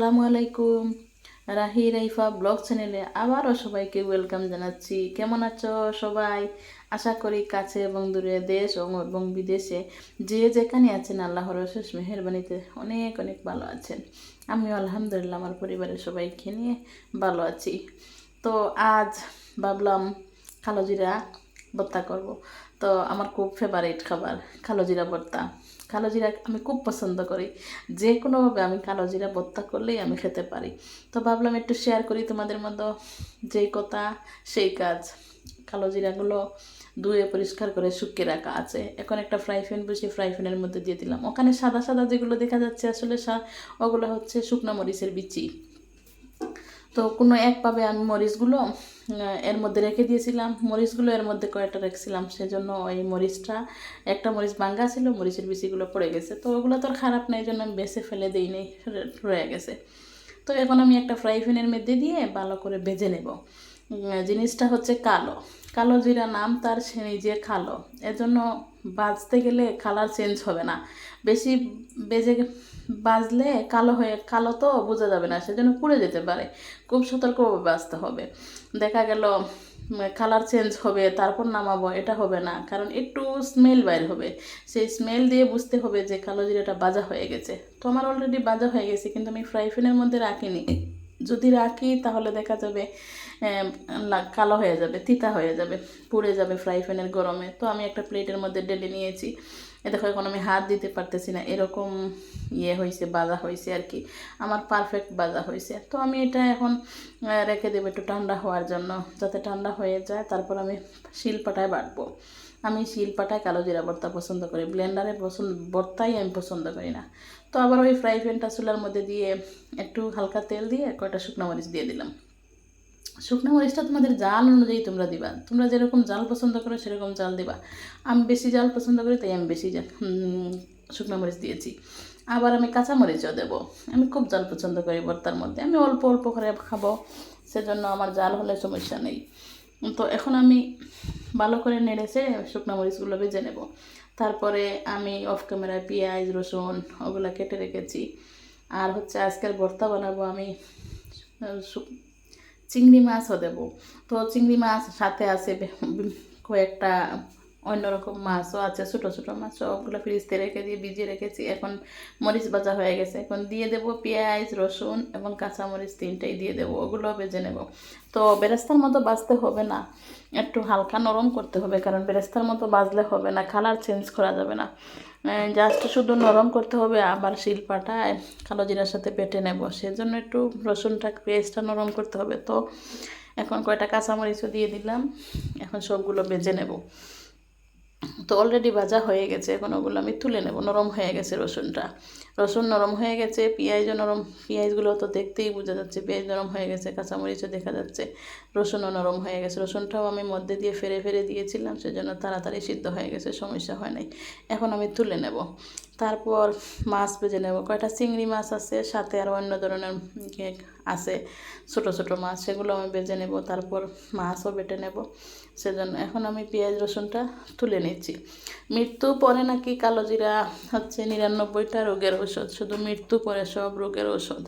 আসসালামু আলাইকুম। রাহি রাইফা ব্লগ চ্যানেলে আবারও সবাইকে ওয়েলকাম জানাচ্ছি। কেমন আছো সবাই? আশা করি কাছে এবং দূরে দেশ এবং বিদেশে যে যেখানে আছেন আল্লাহর শেষ মেহরবানিতে অনেক অনেক ভালো আছেন। আমিও আলহামদুলিল্লাহ আমার পরিবারের সবাইকে নিয়ে ভালো আছি। তো আজ ভাবলাম কালো জিরা ভর্তা করব। তো আমার খুব ফেভারিট খাবার কালো জিরা ভর্তা। কালো জিরা আমি খুব পছন্দ করি। যে কোনোভাবে আমি কালো জিরা ভর্তা করলেই আমি খেতে পারি। তো ভাবলাম একটু শেয়ার করি তোমাদের মতো যেই কথা, সেই কাজ। কালো জিরাগুলো ধুয়ে পরিষ্কার করে শুকিয়ে রাখা আছে। এখন একটা ফ্রাই প্যান বসিয়ে ফ্রাই প্যানের মধ্যে দিয়ে দিলাম। ওখানে সাদা সাদা যেগুলো দেখা যাচ্ছে আসলে ওগুলো হচ্ছে শুকনো মরিচের বিচি। তো কোনো একভাবে আমি মরিচগুলো এর মধ্যে রেখে দিয়েছিলাম। মরিচগুলো এর মধ্যে কয়েকটা রেখেছিলাম, সেজন্য ওই মরিচটা, একটা মরিচ ভাঙ্গা ছিল, মরিচের বিচিগুলো পড়ে গেছে। তো ওগুলো তো আর খারাপ না এই জন্য আমি বেছে ফেলে দিই নেই রয়ে গেছে। তো এখন আমি একটা ফ্রাই প্যানের মধ্যে দিয়ে ভালো করে ভেজে নেব। জিনিসটা হচ্ছে কালো। কালো জিরা নাম তার সে নিজে কালো এজন্য বাজতে গেলে কালার চেঞ্জ হবে না। বেশি বেজে বাজলে কালো হয়ে, কালো তো বোঝা যাবে না, সেজন্য পুড়ে যেতে পারে। খুব সতর্কভাবে বাজতে হবে। দেখা গেল কালার চেঞ্জ হবে, তারপর নামাবো, এটা হবে না। কারণ একটু স্মেল বাইর হবে। সেই স্মেল দিয়ে বুঝতে হবে যে কালো জিরাটা বাজা হয়ে গেছে। তো আমার অলরেডি বাজা হয়ে গেছে, কিন্তু আমি ফ্রাই প্যানের মধ্যে রাখিনি। যদি রাখি, তাহলে দেখা যাবে কালো হয়ে যাবে, তিতা হয়ে যাবে, পুড়ে যাবে ফ্রাই প্যানের গরমে। তো আমি একটা প্লেটের মধ্যে ঢেলে নিয়েছি। এ দেখো, এখন আমি হাত দিতে পারতেছি না। এরকম ইয়ে হয়েছে বাজা হয়েছে আর কি। আমার পারফেক্ট বাজা হয়েছে তো আমি এটা এখন রেখে দেবো একটু ঠান্ডা হওয়ার জন্য। যাতে ঠান্ডা হয়ে যায়, তারপর আমি শিলপাটায় বাটবো। আমি শিলপাটায় কালো জিরা ভর্তা পছন্দ করি। ব্লেন্ডারে পছন্দ ভর্তাই আমি পছন্দ করি না। তো আবার ওই ফ্রাই প্যানটা চুলার মধ্যে দিয়ে একটু হালকা তেল দিয়ে কয়টা শুকনো মরিচ দিয়ে দিলাম। শুকনো মরিচটা তোমাদের জাল অনুযায়ী তোমরা দিবা। তোমরা যেরকম জাল পছন্দ করো সেরকম জাল দিবা। আমি বেশি জাল পছন্দ করি তাই আমি বেশি জা- হুম, শুকনো মরিচ দিয়েছি। আবার আমি কাঁচা মরিচও দেবো। আমি খুব জাল পছন্দ করি ভর্তার মধ্যে। আমি অল্প অল্প করে খাব সেজন্য আমার জাল হলে সমস্যা নেই। তো এখন আমি ভালো করে নেড়েছে শুকনো মরিচগুলো ভেজে নেব। তারপরে আমি অফ ক্যামেরায় পেঁয়াজ, রসুন ওগুলো কেটে রেখেছি। আর হচ্ছে আজকের ভর্তা বানাবো আমি চিংড়ি মাছও দেব। তো চিংড়ি মাছ সাথে আছে কয়েকটা অন্যরকম মাছও আছে, ছোটো ছোটো মাছ সবগুলো ফ্রিজতে রেখে দিয়ে ভিজিয়ে রেখেছি। এখন মরিচ ভাজা হয়ে গেছে। এখন দিয়ে দেবো পেঁয়াজ, রসুন এবং কাঁচা মরিচ তিনটাই দিয়ে দেবো। ওগুলো ভেজে নেব। তো বেরেস্তার মতো বাজতে হবে না। একটু হালকা নরম করতে হবে, কারণ বেরেস্তার মতো বাজলে হবে না। কালার চেঞ্জ করা যাবে না। জাস্ট শুধু নরম করতে হবে, আবার শিলপাটায় কালো জিরার সাথে বেটে নেব। সেজন্য একটু রসুনটা, পেঁয়াজটা নরম করতে হবে। তো এখন কয়টা কাঁচামরিচও দিয়ে দিলাম। এখন সবগুলো বেজে নেব। তো অলরেডি ভাজা হয়ে গেছে। এখন ওগুলো আমি তুলে নেব। নরম হয়ে গেছে রসুনটা। রসুন নরম হয়ে গেছে পেঁয়াজও নরম, পেঁয়াজগুলো তো দেখতেই বোঝা যাচ্ছে পেঁয়াজ নরম হয়ে গেছে, কাঁচামরিচও দেখা যাচ্ছে, রসুনও নরম হয়ে গেছে। রসুনটাও আমি মধ্যে দিয়ে ফেরে ফেরে দিয়েছিলাম, সেজন্য তাড়াতাড়ি সিদ্ধ হয়ে গেছে, সমস্যা হয় নাই। এখন আমি তুলে নেব। তারপর মাছ ভেজে নেব। কয়টা? চিংড়ি মাছ আছে, সাথে আর অন্য ধরনের কেক আছে, ছোট ছোট মাছ, সেগুলো আমি ভেজে নেব, তারপর মাছও বেটে নেব। সেজন্য এখন আমি পেঁয়াজ, রসুনটা তুলে নিচ্ছি। মৃত্যু পরে নাকি কালো জিরা, হচ্ছে নিরানব্বইটা রোগের ওষুধ শুধু মৃত্যু পরে সব রোগের ওষুধ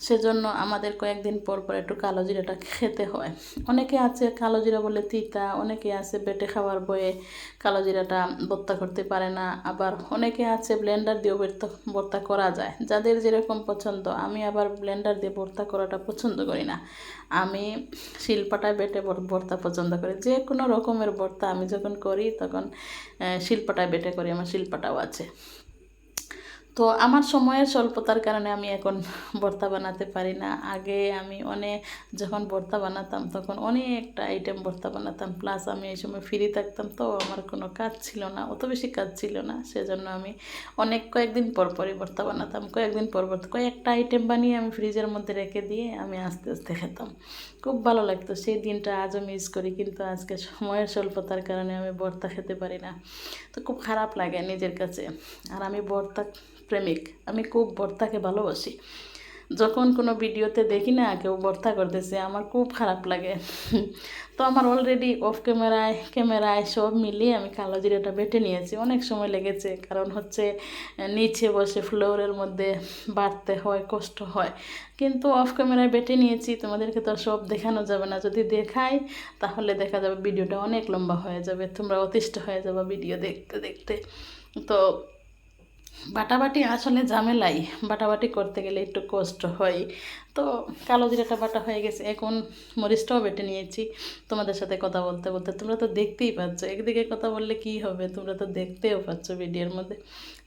সেজন্য আমাদের কয়েকদিন পর পর একটু কালো জিরাটা খেতে হয়। অনেকে আছে কালো জিরা বলে তিতা, অনেকে আছে বেটে খাওয়ার বয়ে কালো জিরাটা ভর্তা করতে পারে না। আবার অনেকে আছে ব্লেন্ডার দিয়েও ভর্তা করা যায়। যাদের যেরকম পছন্দ, আমি আবার ব্লেন্ডার দিয়ে ভর্তা করাটা পছন্দ করি না। আমি শিলপাটায় বেটে ভর- ভর্তা পছন্দ করি। যে কোনো রকমের ভর্তা আমি যখন করি, তখন শিলপাটায় বেটে করি, আমার শিলপাটাও আছে। তো আমার সময়ের স্বল্পতার কারণে আমি এখন ভর্তা বানাতে পারি না। আগে আমি অনেক যখন ভর্তা বানাতাম, তখন অনেকটা আইটেম ভর্তা বানাতাম। প্লাস আমি এই সময় ফ্রি থাকতাম, তো আমার কোনো কাজ ছিল না, অত বেশি কাজ ছিল না। সেজন্য আমি অনেক কয়েকদিন পর পরই ভর্তা বানাতাম। কয়েকদিন পর পর কয়েকটা আইটেম বানিয়ে আমি ফ্রিজের মধ্যে রেখে দিয়ে আমি আস্তে আস্তে খেতাম। খুব ভালো লাগতো। সেই দিনটা আজও মিস করি, কিন্তু আজকে সময়ের স্বল্পতার কারণে আমি ভর্তা খেতে পারি না। তো খুব খারাপ লাগে নিজের কাছে। আর আমি ভর্তা প্রেমিক। আমি খুব ভর্তাকে ভালোবাসি। যখন কোনো ভিডিওতে দেখি না, কেউ ভর্তা করতেছে, আমার খুব খারাপ লাগে। তো আমার অলরেডি অফ ক্যামেরায় ক্যামেরায় সব মিলিয়ে আমি কালো জিরাটা বেটে নিয়েছি। অনেক সময় লেগেছে, কারণ হচ্ছে নিচে বসে ফ্লোরের মধ্যে বাড়তে হয়, কষ্ট হয়। কিন্তু অফ ক্যামেরায় বেটে নিয়েছি, তোমাদেরকে তো সব দেখানো যাবে না। যদি দেখাই, তাহলে দেখা যাবে ভিডিওটা অনেক লম্বা হয়ে যাবে। তোমরা অতিষ্ঠ হয়ে যাবে ভিডিও দেখতে দেখতে। তো বাটাবাটি আসলে ঝামেলাই। বাটাবাটি করতে গেলে একটু কষ্ট হয়। তো কালো জিরাটা বাটা হয়ে গেছে। এখন মরিচটাও বেটে নিয়েছি। তোমাদের সাথে কথা বলতে বলতে তোমরা তো দেখতেই পাচ্ছ। একদিকে কথা বললে কি হবে? তোমরা তো দেখতেও পাচ্ছ ভিডিওর মধ্যে।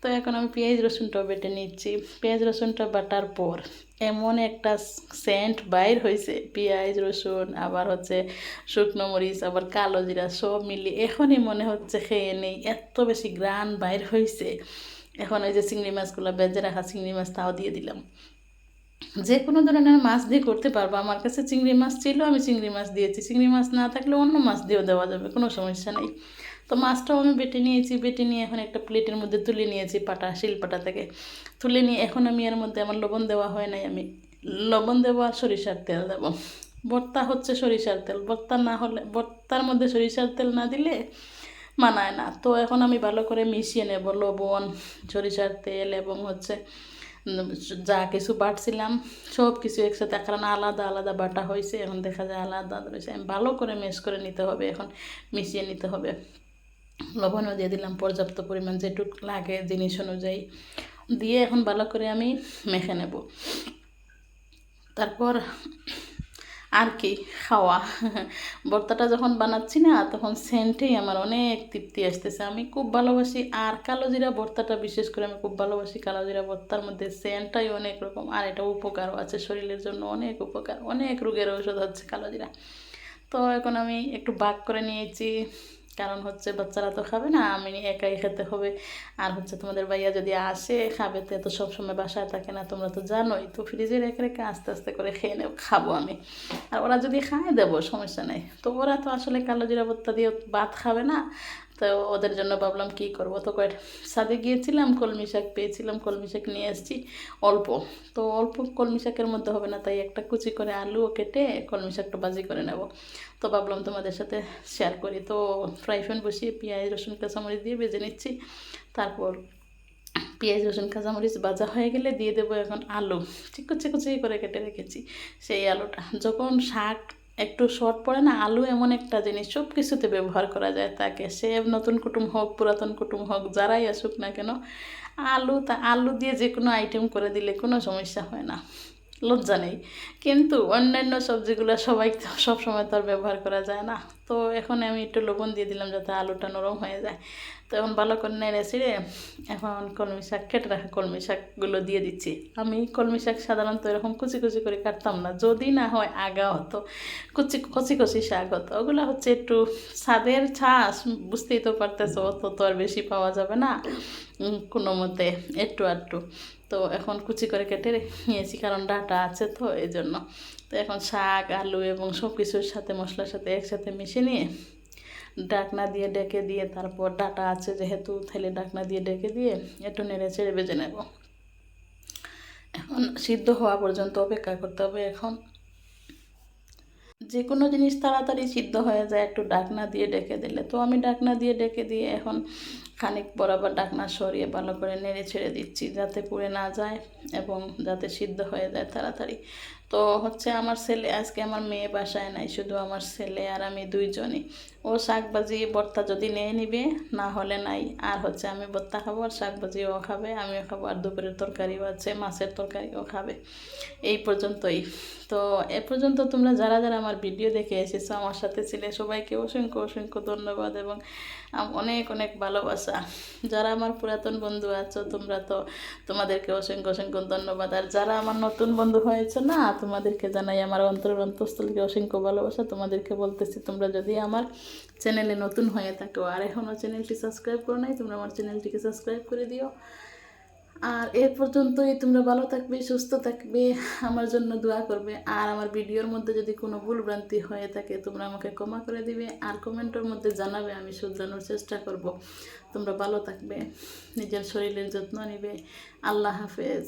তো এখন আমি পেঁয়াজ রসুনটাও বেটে নিচ্ছি। পেঁয়াজ রসুনটা বাটার পর এমন একটা সেন্ট বাইর হয়েছে। পেঁয়াজ রসুন, আবার হচ্ছে শুকনো মরিচ, আবার কালো জিরা সব মিলিয়ে এখনই মনে হচ্ছে খেয়ে নেই। এত বেশি গ্রান বাইর হয়েছে। এখন ওই যে চিংড়ি মাছগুলো বেজে রাখা চিংড়ি মাছ তাও দিয়ে দিলাম। যে কোনো ধরনের মাছ দিয়ে করতে পারব। আমার কাছে চিংড়ি মাছ ছিল, আমি চিংড়ি মাছ দিয়েছি। চিংড়ি মাছ না থাকলে অন্য মাছ দিয়েও দেওয়া যাবে, কোনো সমস্যা নেই। তো মাছটাও আমি বেটে নিয়েছি, বেটে নিয়ে এখন একটা প্লেটের মধ্যে তুলে নিয়েছি পাটা শিলপাটা থেকে। তুলে নিয়ে এখন আমি এর মধ্যে আমার লবণ দেওয়া হয় নাই, আমি লবণ দেবো আর সরিষার তেল দেবো। ভর্তা হচ্ছে সরিষার তেল। ভর্তা না হলে, ভর্তার মধ্যে সরিষার তেল না দিলে মানায় না। তো এখন আমি ভালো করে মিশিয়ে নেব লবণ, সরিষার তেল এবং হচ্ছে যা কিছু বাটছিলাম সব কিছু একসাথে, কারণ আলাদা আলাদা বাটা হয়েছে, এখন দেখা যায় আলাদা রয়েছে আমি ভালো করে মেশ করে নিতে হবে, এখন মিশিয়ে নিতে হবে। লবণও দিয়ে দিলাম পর্যাপ্ত পরিমাণ যেটুক লাগে জিনিস অনুযায়ী। দিয়ে এখন ভালো করে আমি মেখে নেব। তারপর আর কি খাওয়া। ভর্তাটা যখন বানাচ্ছি না, তখন সেন্টেই আমার অনেক তৃপ্তি আসতেছে। আমি খুব ভালোবাসি আর কালো জিরা ভর্তাটা, বিশেষ করে আমি খুব ভালোবাসি কালো জিরা ভর্তার মধ্যে সেন্টটাই অনেক রকম। আর এটা উপকারও আছে, শরীরের জন্য অনেক উপকার, অনেক রোগের ঔষধ হচ্ছে কালো জিরা। তো এখন আমি একটু বাক করে নিয়েছি, কারণ হচ্ছে বাচ্চারা তো খাবে না, আমি একাই খেতে হবে। আর হচ্ছে তোমাদের ভাইয়া যদি আসে, খাবে, তো এত সবসময় বাসায় থাকে না, তোমরা তো জানোই। তো ফ্রিজে রেখে রেখে আস্তে আস্তে করে খেয়ে নেব, খাব আমি। আর ওরা যদি খায় দেবো, সমস্যা নেই। তো ওরা তো আসলে কালো জিরা ভর্তা দিয়ে ভাত খাবে না। তো ওদের জন্য ভাবলাম কী করব? তো কয়েক সাদে গিয়েছিলাম, কলমি শাক পেয়েছিলাম, কলমি শাক নিয়ে এসেছি অল্প। তো অল্প কলমি শাকের মধ্যে হবে না, তাই একটা কুচি করে আলুও কেটে কলমি শাকটা বাজি করে নেব। তো ভাবলাম তোমাদের সাথে শেয়ার করি। তো ফ্রাই প্যান বসিয়ে পেঁয়াজ, রসুন, কাঁচামরিচ দিয়ে ভেজে নিচ্ছি। তারপর পেঁয়াজ, রসুন, কাঁচামরিচ ভাজা হয়ে গেলে দিয়ে দেবো এখন আলু। চিকু চিকু চিকু করে কেটে রেখেছি সেই আলুটা। যখন শাক একটু শর্ট পড়ে না, আলু এমন একটা জিনিস সব কিছুতে ব্যবহার করা যায় তাকে। সে নতুন কুটুম হোক, পুরাতন কুটুম হোক, যারাই আসুক না কেন, আলু তা, আলু দিয়ে যে কোনো আইটেম করে দিলে কোনো সমস্যা হয় না। লজ্জা নেই। কিন্তু অন্যান্য সবজিগুলো সবাই সব সময় তো আর ব্যবহার করা যায় না। তো এখন আমি একটু লবণ দিয়ে দিলাম যাতে আলুটা নরম হয়ে যায়। তো এখন ভালো করে নেড়ে ছিঁড়ে এখন কলমি শাক, কেটে রাখা কলমি শাকগুলো দিয়ে দিচ্ছি। আমি কলমি শাক সাধারণত এরকম কুচি কুচি করে কাটতাম না। যদি না হয় আগা হতো, কুচি কচি কচি শাক হতো। ওগুলো হচ্ছে একটু স্বাদের ছাস বুঝতেই তো পারতেছো, অত তো আর বেশি পাওয়া যাবে না। কোনো মতে একটু আধটু। তো এখন কুচি করে কেটে নিয়েছি, কারণ ডাটা আছে তো এই জন্য তো এখন শাক, আলু এবং সব কিছুর সাথে, মশলার সাথে একসাথে মিশিয়ে নিয়ে ডাকনা দিয়ে ডেকে দিয়ে তারপর ডাটা আছে যেহেতু, তাহলে ডাকনা দিয়ে ডেকে দিয়ে একটু নেড়ে ছেড়ে বেজে নেব। এখন সিদ্ধ হওয়া পর্যন্ত অপেক্ষা করতে হবে এখন। যে কোনো জিনিস তাড়াতাড়ি সিদ্ধ হয়ে যায়, একটু ডাকনা দিয়ে ডেকে দিলে। তো আমি ডাকনা দিয়ে ডেকে দিয়ে এখন খানিক বরাবর ডাকনা সরিয়ে ভালো করে নেড়ে ছেড়ে দিচ্ছি যাতে পুড়ে না যায় এবং যাতে সিদ্ধ হয়ে যায় তাড়াতাড়ি। তো হচ্ছে আমার ছেলে, আজকে আমার মেয়ে বাসায় নাই, শুধু আমার ছেলে আর আমি দুইজনই। ও শাকবাজি, ভর্তা যদি নিয়ে নিবে, না হলে নাই। আর হচ্ছে আমি ভর্তা খাব আর শাকবাজিও খাবে, আমিও খাব। আর দুপুরের তরকারিও আছে মাছের তরকারিও খাবে। এই পর্যন্তই। তো এ পর্যন্ত তোমরা যারা যারা আমার ভিডিও দেখে এসেছ, আমার সাথে ছিলে সবাইকে অসংখ্য অসংখ্য ধন্যবাদ এবং অনেক অনেক ভালোবাসা। যারা আমার পুরাতন বন্ধু আছো, তোমরা তো তোমাদেরকে অসংখ্য অসংখ্য ধন্যবাদ। আর যারা আমার নতুন বন্ধু হয়েছে না তোমাদেরকে জানাই আমার অন্তর অন্তঃস্থলকে অসংখ্য ভালোবাসা। তোমাদেরকে বলতেছি, তোমরা যদি আমার চ্যানেলে নতুন হয়ে থাকো, আর এখনও চ্যানেলটি সাবস্ক্রাইব করো নাই, তোমরা আমার চ্যানেলটিকে সাবস্ক্রাইব করে দিও। আর এ পর্যন্তই তোমরা ভালো থাকবে, সুস্থ থাকবে, আমার জন্য দোয়া করবে। আর আমার ভিডিওর মধ্যে যদি কোনো ভুলভ্রান্তি হয়ে থাকে, তোমরা আমাকে ক্ষমা করে দিবে। আর কমেন্টের মধ্যে জানাবে, আমি শুধরানোর চেষ্টা করব। তোমরা ভালো থাকবে, নিজের শরীরের যত্ন নিবে। আল্লাহ হাফেজ।